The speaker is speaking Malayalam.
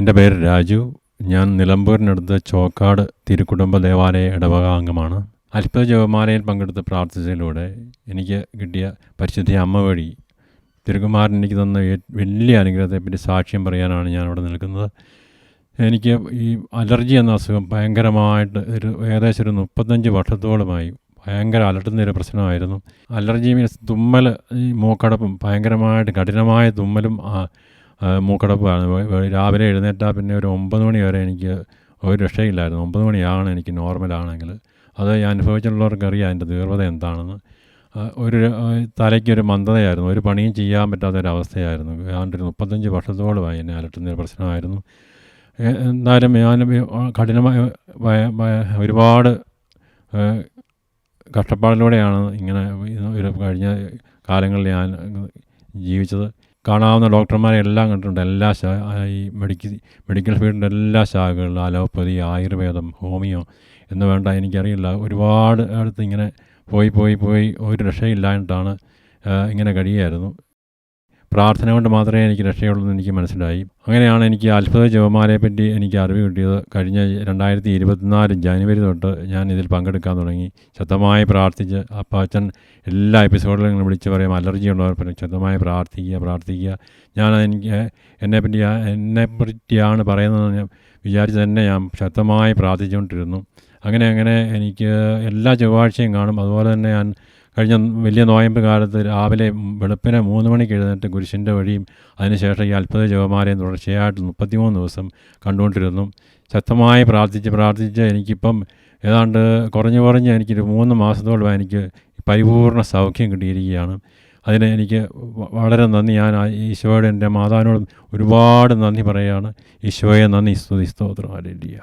എന്റെ പേര് രാജു. ഞാൻ നിലമ്പൂരിനടുത്ത് ചോക്കാട് തിരുക്കുടുംബ ദേവാലയ ഇടവക അംഗമാണ്. അത്ഭുത ജപമാലയിൽ പങ്കെടുത്ത് പ്രാർത്ഥിച്ചതിലൂടെ എനിക്ക് കിട്ടിയ പരിശുദ്ധി അമ്മ വഴി തിരുകുമാരൻ എനിക്ക് തന്ന വലിയ അനുഗ്രഹത്തെപ്പറ്റി സാക്ഷ്യം പറയാനാണ് ഞാനിവിടെ നിൽക്കുന്നത്. എനിക്ക് ഈ അലർജി എന്ന അസുഖം ഭയങ്കരമായിട്ട് ഒരു ഏകദേശം ഒരു മുപ്പത്തഞ്ച് വർഷത്തോളമായി ഭയങ്കര അലട്ടുന്ന ഒരു പ്രശ്നമായിരുന്നു. അലർജി മീൻസ് തുമ്മൽ ഈ മൂക്കടപ്പും ഭയങ്കരമായിട്ട് കഠിനമായ തുമ്മലും വ- രാവിലെ എഴുന്നേറ്റാൽ പിന്നെ ഒരു ഒമ്പത് മണി വരെ എനിക്ക് ഒരു രക്ഷയില്ലായിരുന്നു. ഒമ്പത് മണിയാണ് എനിക്ക് നോർമലാണെങ്കിൽ. അത് ഞാൻ അനുഭവിച്ചിട്ടുള്ളവർക്ക് അറിയാം അതിന്റെ തീവ്രത എന്താണെന്ന്. ഒരു തലയ്ക്കൊരു മന്ദതയായിരുന്നു. ഒരു പണിയും ചെയ്യാൻ പറ്റാത്തൊരവസ്ഥയായിരുന്നു. ഏതാണ്ട് ഒരു മുപ്പത്തഞ്ച് വർഷത്തോളമായി എന്നെ അലട്ടുന്ന പ്രശ്നമായിരുന്നു. എന്തായാലും ഞാൻ കഠിനമായ ഒരുപാട് കഷ്ടപ്പാടിലൂടെയാണ് ഇങ്ങനെ ഒരു കഴിഞ്ഞ കാലങ്ങളിൽ ഞാൻ ജീവിച്ചത്. കാണാവുന്ന ഡോക്ടർമാരെ എല്ലാം കണ്ടിട്ടുണ്ട് എല്ലാ ഈ മെഡിക്കൽ മെഡിക്കൽ ഫീൽഡിന്റെ എല്ലാ ശാഖകളിലും അലോപ്പതി ആയുർവേദം ഹോമിയോ എന്ന് വേണ്ട എനിക്കറിയില്ല. ഒരുപാട് അടുത്ത് ഇങ്ങനെ പോയി പോയി പോയി ഒരു രക്ഷയില്ലായിട്ടാണ് ഇങ്ങനെ കഴിയുമായിരുന്നു പ്രാർത്ഥന കൊണ്ട് മാത്രമേ എനിക്ക് രക്ഷയുള്ളൂ എന്ന് എനിക്ക് മനസ്സിലായി. അങ്ങനെയാണ് എനിക്ക് അത്ഭുത ജവമാലയെ പറ്റി എനിക്ക് അറിവ് കിട്ടിയത്. കഴിഞ്ഞ രണ്ടായിരത്തി ഇരുപത്തിനാല് ജനുവരി തൊട്ട് ഞാൻ ഇതിൽ പങ്കെടുക്കാൻ തുടങ്ങി. ശക്തമായി പ്രാർത്ഥിച്ച് അപ്പാച്ചൻ എല്ലാ എപ്പിസോഡിലും ഇങ്ങനെ വിളിച്ച് പറയും അലർജി ഉള്ളവർ പറയും ശക്തമായി പ്രാർത്ഥിക്കുക പ്രാർത്ഥിക്കുക. ഞാൻ എനിക്ക് എന്നെപ്പറ്റി എന്നെ പറ്റിയാണ് പറയുന്നതെന്ന് വിചാരിച്ച് തന്നെ ഞാൻ ശക്തമായി പ്രാർത്ഥിച്ചുകൊണ്ടിരുന്നു. അങ്ങനെ അങ്ങനെ എനിക്ക് എല്ലാ ചൊവ്വാഴ്ചയും കാണും. അതുപോലെ തന്നെ ഞാൻ കഴിഞ്ഞ വലിയ നോയമ്പ് കാലത്ത് രാവിലെ വെളുപ്പിനെ മൂന്ന് മണിക്ക് എഴുന്നേറ്റ് കുരിശിന്റെ വഴിയും അതിനുശേഷം ഈ അത്ഭുത ജപമാലയും തുടർച്ചയായിട്ട് മുപ്പത്തിമൂന്ന് ദിവസം കണ്ടുകൊണ്ടിരുന്നു. ശക്തമായി പ്രാർത്ഥിച്ച് പ്രാർത്ഥിച്ച് എനിക്കിപ്പം ഏതാണ്ട് കുറഞ്ഞു കുറഞ്ഞ് എനിക്കൊരു മൂന്ന് മാസത്തോളം എനിക്ക് പരിപൂർണ സൗഖ്യം കിട്ടിയിരിക്കുകയാണ്. അതിന് എനിക്ക് വളരെ നന്ദി. ഞാൻ ഈശോയുടെ എന്റെ മാതാവിനോടും ഒരുപാട് നന്ദി പറയുകയാണ്. ഈശോയെ നന്ദി. സ്തുതി സ്തോത്രം. അല്ലിയ